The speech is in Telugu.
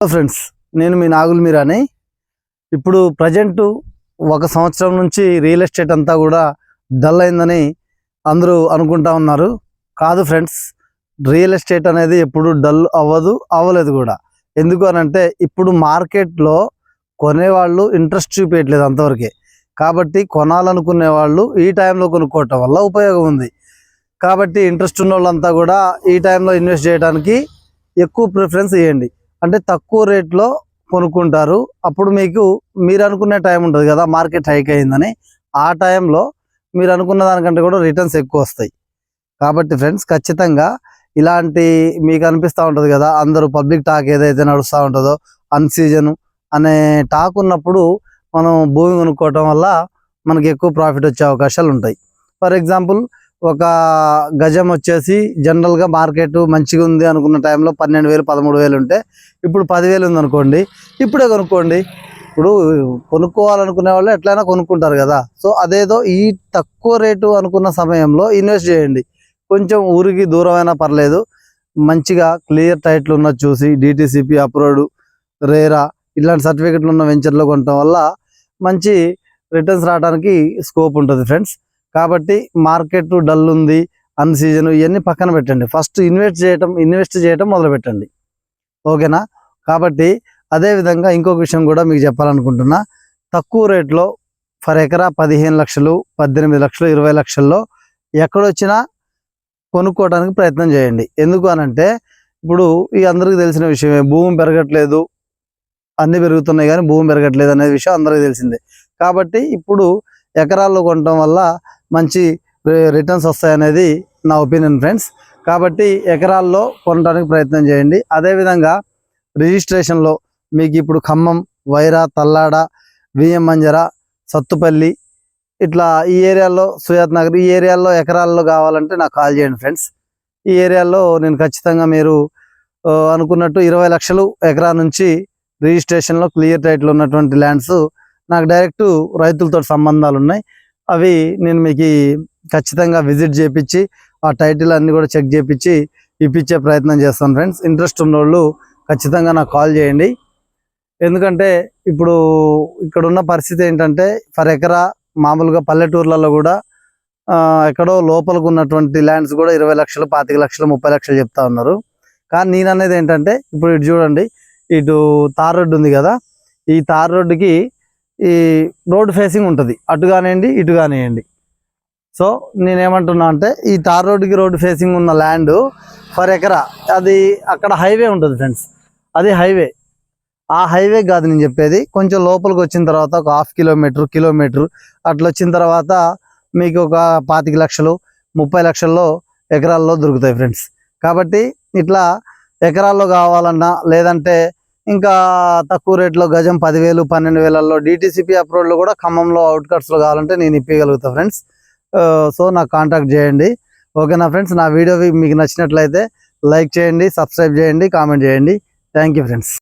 హలో ఫ్రెండ్స్ నేను మీ నాగుల్ మీరాని. ఇప్పుడు ప్రజెంట్ ఒక సంవత్సరం నుంచి రియల్ ఎస్టేట్ అంతా కూడా డల్ అయిందని అందరూ అనుకుంటా ఉన్నారు. కాదు ఫ్రెండ్స్ రియల్ ఎస్టేట్ అనేది ఎప్పుడు డల్ అవ్వదు అవ్వలేదు కూడా. ఎందుకు అనంటే ఇప్పుడు మార్కెట్లో కొనేవాళ్ళు ఇంట్రెస్ట్ చూపించట్లేదు అంతవరకే. కాబట్టి కొనాలనుకునే వాళ్ళు ఈ టైంలో కొనుక్కోవటం వల్ల ఉపయోగం ఉంది. కాబట్టి ఇంట్రెస్ట్ ఉన్న వాళ్ళంతా కూడా ఈ టైంలో ఇన్వెస్ట్ చేయడానికి ఎక్కువ ప్రిఫరెన్స్ ఇవ్వండి అంటే తక్కువ రేట్లో కొనుక్కుంటారు. అప్పుడు మీకు మీరు అనుకునే టైం ఉంటుంది కదా మార్కెట్ హైక్ అయిందని. ఆ టైంలో మీరు అనుకున్న దానికంటే కూడా రిటర్న్స్ ఎక్కువ వస్తాయి. కాబట్టి ఫ్రెండ్స్ ఖచ్చితంగా ఇలాంటి మీకు అనిపిస్తూ ఉంటుంది కదా అందరూ పబ్లిక్ టాక్ ఏదైతే నడుస్తూ ఉంటుందో అన్సీజన్ అనే టాక్ ఉన్నప్పుడు మనం భూమి కొనుక్కోవటం వల్ల మనకి ఎక్కువ ప్రాఫిట్ వచ్చే అవకాశాలు ఉంటాయి ఫర్ ఎగ్జాంపుల్ ఒక గజం వచ్చేసి జనరల్గా మార్కెట్ మంచిగా ఉంది అనుకున్న టైంలో పన్నెండు వేలు పదమూడు వేలు ఉంటే ఇప్పుడు పదివేలు ఉంది అనుకోండి ఇప్పుడే కొనుక్కోండి. ఇప్పుడు కొనుక్కోవాలనుకునే వాళ్ళు ఎట్లయినా కొనుక్కుంటారు కదా. సో అదేదో ఈ తక్కువ రేటు అనుకున్న సమయంలో ఇన్వెస్ట్ చేయండి. కొంచెం ఊరికి దూరమైనా పర్లేదు. మంచిగా క్లియర్ టైట్లు ఉన్న చూసి డిటిసిపి అప్రూవ్డ్ రేరా ఇలాంటి సర్టిఫికెట్లు ఉన్న వెంచర్లో కొనటం వల్ల మంచి రిటర్న్స్ రావడానికి స్కోప్ ఉంటుంది ఫ్రెండ్స్ కాబట్టి మార్కెట్ డల్ ఉంది అన్ సీజన్ ఇవన్నీ పక్కన పెట్టండి. ఫస్ట్ ఇన్వెస్ట్ చేయటం ఇన్వెస్ట్ చేయటం మొదలు పెట్టండి ఓకేనా? కాబట్టి అదే విధంగా ఇంకొక విషయం కూడా మీకు చెప్పాలనుకుంటున్నా. తక్కువ రేట్లో ఫర్ ఎకరా పదిహేను లక్షలు పద్దెనిమిది లక్షలు ఇరవై లక్షల్లో ఎక్కడొచ్చినా కొనుక్కోవడానికి ప్రయత్నం చేయండి. ఎందుకు అనంటే ఇప్పుడు ఈ అందరికీ తెలిసిన విషయమే భూమి పెరగట్లేదు అన్ని పెరుగుతున్నాయి కానీ భూమి పెరగట్లేదు అనే విషయం అందరికీ తెలిసిందే. కాబట్టి ఇప్పుడు ఎకరాల్లో కొనటం వల్ల మంచి రిటర్న్స్ వస్తాయనేది నా ఒపీనియన్ ఫ్రెండ్స్ కాబట్టి ఎకరాల్లో కొనడానికి ప్రయత్నం చేయండి. అదేవిధంగా రిజిస్ట్రేషన్లో మీకు ఇప్పుడు ఖమ్మం వైరా తల్లాడ విఎం మంజర సత్తుపల్లి ఇట్లా ఈ ఏరియాలో సుయాత్ నగర్ ఈ ఏరియాలో ఎకరాల్లో కావాలంటే నాకు కాల్ చేయండి ఫ్రెండ్స్ ఈ ఏరియాలో నేను ఖచ్చితంగా మీరు అనుకున్నట్టు ఇరవై లక్షలు ఎకరా నుంచి రిజిస్ట్రేషన్లో క్లియర్ టైట్లు ఉన్నటువంటి ల్యాండ్స్ నాకు డైరెక్ట్ రైతులతో సంబంధాలు ఉన్నాయి అవి నేను మీకు ఖచ్చితంగా విజిట్ చేపించి ఆ టైటిల్ అన్ని కూడా చెక్ చేపించి ఇప్పించే ప్రయత్నం చేస్తాను ఫ్రెండ్స్. ఇంట్రెస్ట్ ఉన్న వాళ్ళు ఖచ్చితంగా నాకు కాల్ చేయండి. ఎందుకంటే ఇప్పుడు ఇక్కడ ఉన్న పరిస్థితి ఏంటంటే ఫర్ ఎకరా మామూలుగా పల్లెటూర్లలో కూడా ఎక్కడో లోపలకు ఉన్నటువంటి ల్యాండ్స్ కూడా ఇరవై లక్షలు పాతిక లక్షలు ముప్పై లక్షలు చెప్తా ఉన్నారు. కానీ నేను అనేది ఏంటంటే ఇప్పుడు ఇటు చూడండి ఇటు తార్ రోడ్డు ఉంది కదా ఈ తార్ రోడ్డుకి ఈ రోడ్ ఫేసింగ్ ఉంటుంది. అటు కానివ్వండి ఇటు కానివ్వండి. సో నేనేమంటున్నా అంటే ఈ తార్ రోడ్డుకి రోడ్ ఫేసింగ్ ఉన్న ల్యాండ్ ఫర్ ఎకరా అది అక్కడ హైవే ఉంటుంది ఫ్రెండ్స్. అది హైవే. ఆ హైవే కాదు నేను చెప్పేది. కొంచెం లోపలికి వచ్చిన తర్వాత ఒక హాఫ్ కిలోమీటర్ కిలోమీటర్ అట్లా వచ్చిన తర్వాత మీకు ఒక పాతిక లక్షలు ముప్పై లక్షల్లో ఎకరాల్లో దొరుకుతాయి ఫ్రెండ్స్. కాబట్టి ఇట్లా ఎకరాల్లో కావాలన్నా లేదంటే ఇంకా తక్కువ రేట్లో గజం పదివేలు పన్నెండు వేలల్లో డిటీసీపీ అప్రోడ్లో కూడా ఖమ్మంలో అవుట్కట్స్లో కావాలంటే నేను ఇప్పగలుగుతా ఫ్రెండ్స్. సో నాకు కాంటాక్ట్ చేయండి. ఓకేనా ఫ్రెండ్స్? నా వీడియో మీకు నచ్చినట్లయితే లైక్ చేయండి సబ్స్క్రైబ్ చేయండి కామెంట్ చేయండి. Thank you friends